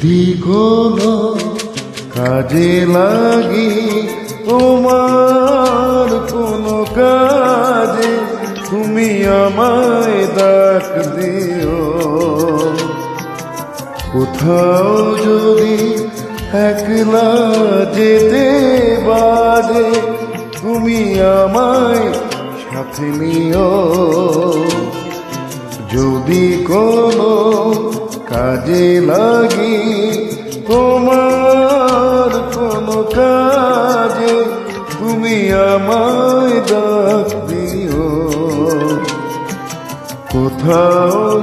কোনো কাজে লাগি তোমার কোনো কাজে, তুমি আমায় ডাক দিও। কোথাও যদি একলা যেতে বাজে তুমি আমায় সাথে নিও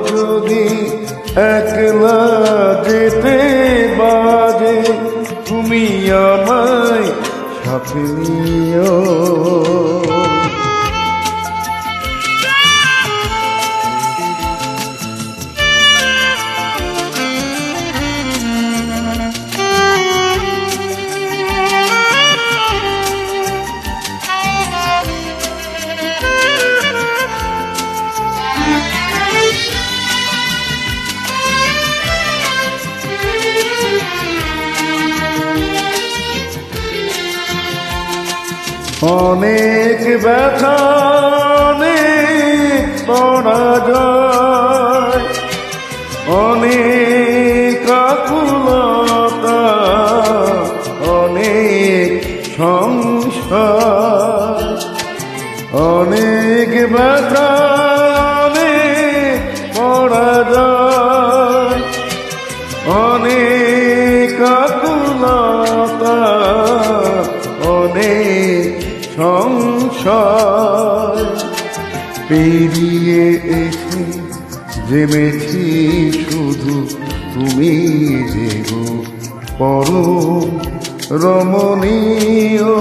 যদি একলা যেতে বাজে তুমি আমায় সাথে অনেক ব্যথা অনেক যায় অনেক অনেক সংসার অনেক ব্যথা পেরিয়ে এসে জেনেছি শুধু তুমি যেগো পরম রমণীয়,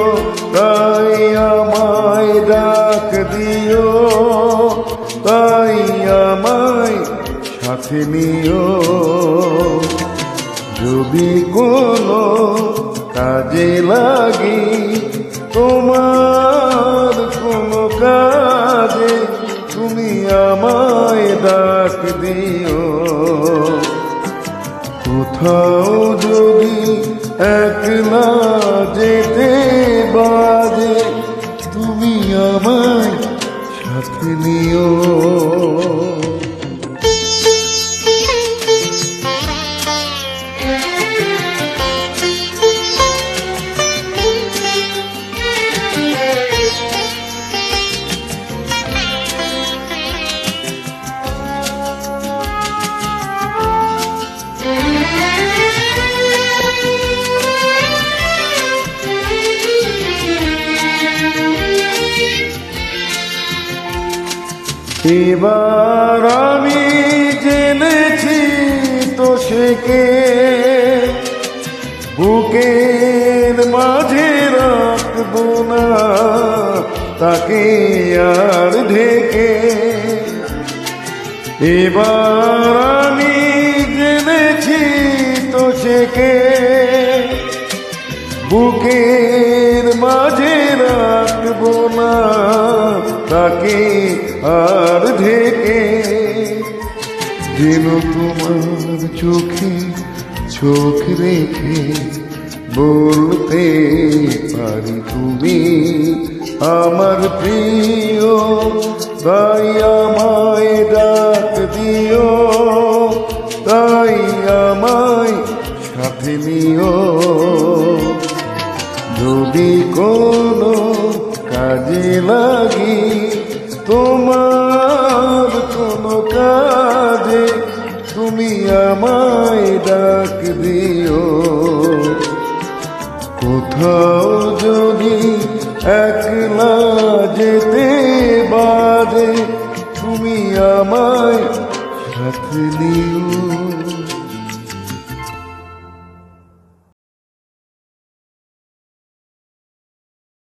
তাই আমায় ডাক দিও, তাই আমায় সাথে নিও। যদি কোনো কাজে লাগি, তোমার কোনো কাজে আমায় ডাক দিও। কোথাও যদি একলা যেতে এবার আমি জেনেছি তো সে কে বুকের মাঝে রাখব না, তাকে আর ঢেকে। এবার আমি জেনেছি তো সে কে বুকের মাঝে রাখব না তাকে আর ঢেকে যেন তোমার চোখে চোখ রেখে বলতে পারি তুমি আমার প্রিয়, তাই আমায় ডাক দিও, তাই আমায় সাথে নিও। যদি কোনো কাজে লাগি, তোমার কোনো কাজে তুমি আমায় ডাক দিও। কোথাও যদি একলা যেতে বাজে তুমি আমায় সাথে নিও।